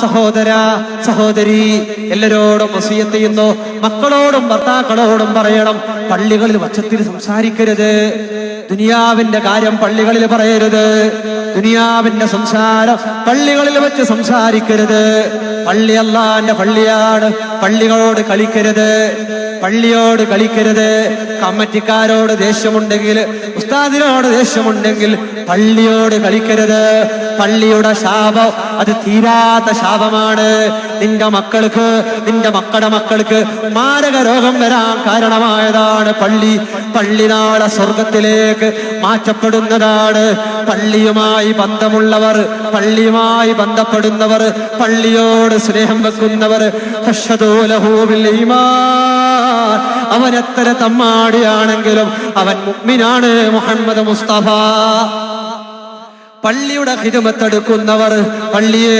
സഹോദര സഹോദരി എല്ലാരോടും വസീയത്ത് ചെയ്യുന്നു. മക്കളോടും ഭർത്താക്കളോടും പറയണം പള്ളികളിൽ വച്ചത്തിൽ സംസാരിക്കരുത്. ദുനിയാവിന്റെ കാര്യം പള്ളികളിൽ പറയരുത്. ദുനിയാവിന്റെ സംസാരം പള്ളികളിൽ വെച്ച് സംസാരിക്കരുത്. പള്ളി അല്ലാന്റെ പള്ളിയാണ് പള്ളികളോട് കളിക്കരുത്. പള്ളിയോട് കളിക്കരുത്. കമ്മറ്റിക്കാരോട് ദേഷ്യമുണ്ടെങ്കിൽ ഉസ്താദിനോട് ദേഷ്യമുണ്ടെങ്കിൽ പള്ളിയോട് കളിക്കരുത്. പള്ളിയുടെ ശാപം അത് തീരാത്ത ശാപമാണ്. നിന്റെ മക്കൾക്ക് നിന്റെ മക്കളുടെ മക്കൾക്ക് മാരക രോഗം വരാൻ കാരണമായതാണ് പള്ളി. പള്ളി നാളെ സ്വർഗത്തിലേക്ക് മാറ്റപ്പെടുന്നതാണ്. പള്ളിയുമായി ബന്ധമുള്ളവർ പള്ളിയുമായി ബന്ധപ്പെടുന്നവർ പള്ളിയോട് സ്നേഹം വെക്കുന്നവർ. അവൻ എത്ര തമ്മാടിയാണെങ്കിലും അവൻ മുഹമ്മദ് മുസ്തഫ. പള്ളിയുടെ ഹിദമത്തെടുക്കുന്നവർ പള്ളിയെ